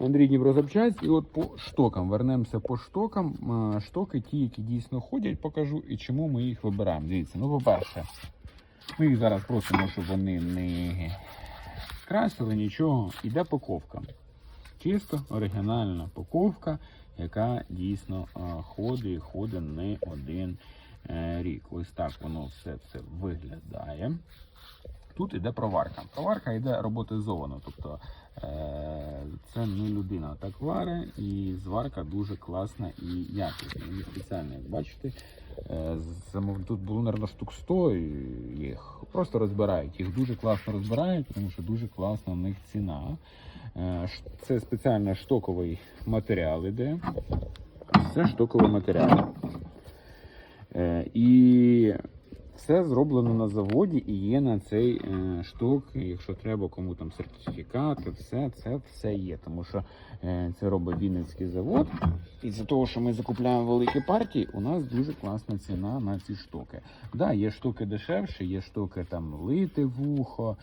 Андрій Дніпрозапчасть. І от по штокам. Вернемося по штокам. Е, Штоки ті, які дійсно ходять, покажу і чому ми їх вибираємо. Дивіться, ну по-перше, ми їх зараз просимо, щоб вони не красили нічого. Іде паковка. Чисто оригінальна паковка, яка дійсно е, ходить і ходить не один е, рік. Ось так воно все це виглядає. Тут іде проварка. Проварка йде роботизовано, тобто е, це не людина так варить, і зварка дуже класна і якісна. Мені спеціально, як бачите, е, тут було, мабуть, штук 100 їх просто розбирають. Їх дуже класно розбирають, тому що дуже класна в них ціна. Е, Це спеціально штоковий матеріал іде. Це штоковий матеріал. І все зроблено на заводі і є на цей е, шток. Якщо треба кому там сертифікати, все це все є. Тому що е, це робить Вінницький завод. І за того, що ми закупляємо великі партії, у нас дуже класна ціна на ці штоки. Да, є штуки дешевші, є штуки там лите вухо,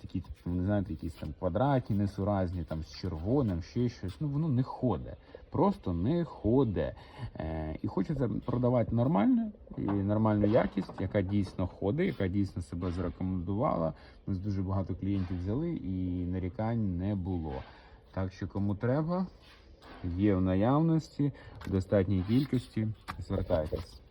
такі, типу, не знаєте, якісь там квадратні, несуразні, там з червоним, ще щось. Ну воно не ходить. Просто не ходить. Е, і хочеться продавати нормально і нормальну якість, яка дійсно ходить, яка дійсно себе зарекомендувала. Ми з дуже багато клієнтів взяли і нарікань не було. Так що кому треба, є в наявності, в достатній кількості, звертайтесь.